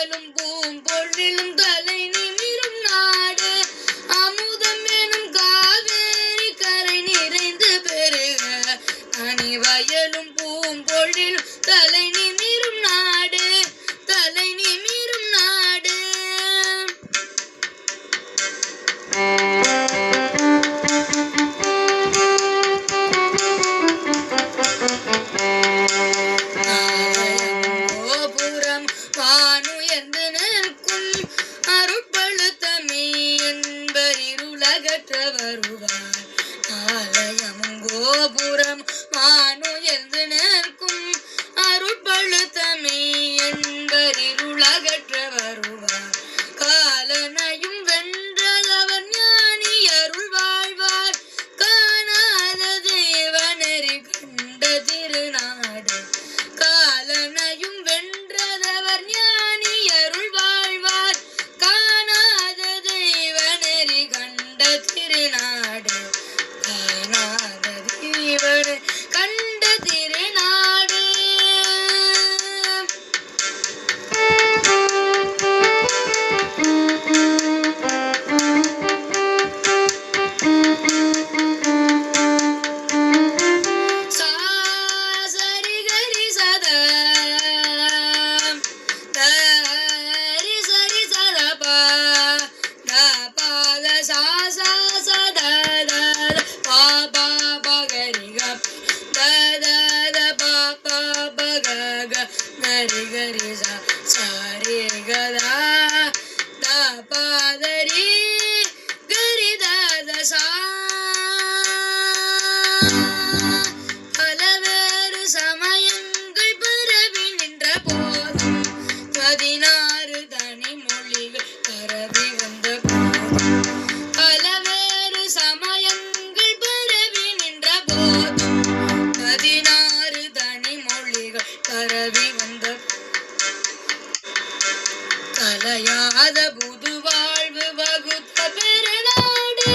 கடலும் பூம்பொழிலும் தலை நிமிரும் நாடு. அமுதம் எனும் காவேரி கரை நிறைந்து பெருக அணி வயலும் பூம்பொழிலும் தலை நிமிரும் நாடு. பெற்றவர் உவார் ஆலயமும் கோபுரம் மானு எந்தன ಗರಿ ಗರಿ ಸಾ ರೆ ಗದಾ ದ ಪ ದ ರೀ அணையாத புது வாழ்வு வகுத்த பெருநாடு.